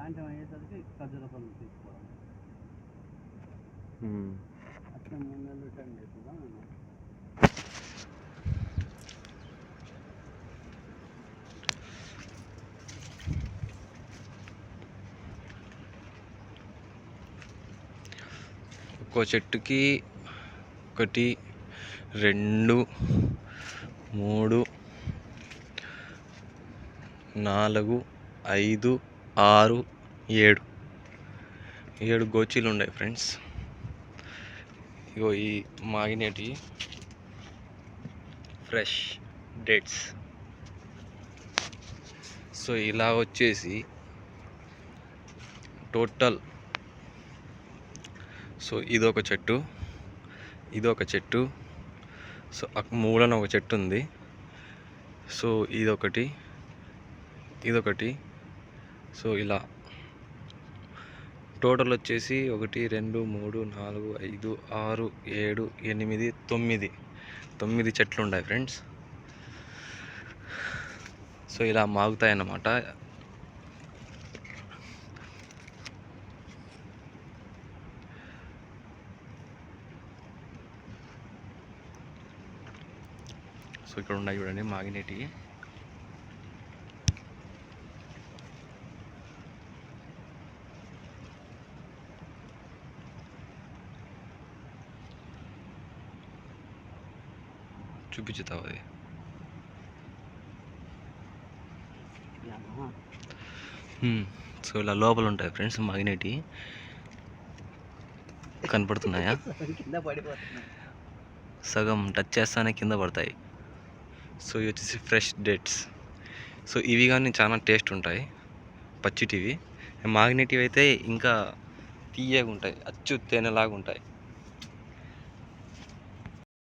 సాయంత్రం అయ్యేసరికి ఖర్జూర పనులు తీసుకోవాలి ఉమ్. అట్లా మూడు నెలలు టైం అవుతుందా ఒక్కో చెట్టుకి ఒకటి రెండు మూడు నాలుగు ఐదు ఆరు ఏడు. ఏడు గోచీలు ఉన్నాయి ఫ్రెండ్స్. ఇగో ఈ మాగినేటి ఫ్రెష్ డేట్స్. సో ఇలా వచ్చేసి టోటల్. సో ఇదొక చెట్టు ఇదొక చెట్టు. సో మూలన ఒక చెట్టు ఉంది. సో ఇదొకటి ఇదొకటి సో ఇలా. టోటల్ వచ్చేసి ఒకటి రెండు మూడు నాలుగు ఐదు ఆరు ఏడు ఎనిమిది తొమ్మిది. తొమ్మిది చెట్లు ఉన్నాయి ఫ్రెండ్స్. సో ఇలా మాగుతాయన్నమాట. సో ఇక్కడ ఉన్నాయి చూడండి మాగినేటివి చూపించుతావు అది. సో ఇలా లోపల ఉంటాయి ఫ్రెండ్స్ మాగినేటి. కనపడుతున్నాయా? సగం టచ్ చేస్తానే కింద పడతాయి. సో ఇవి వచ్చేసి ఫ్రెష్ డేట్స్. సో ఇవి కానీ చాలా టేస్ట్ ఉంటాయి. పచ్చిటివి. మాగ్నెటివ్ అయితే ఇంకా తీయగా ఉంటాయి. అచ్చు తేనెలాగా ఉంటాయి.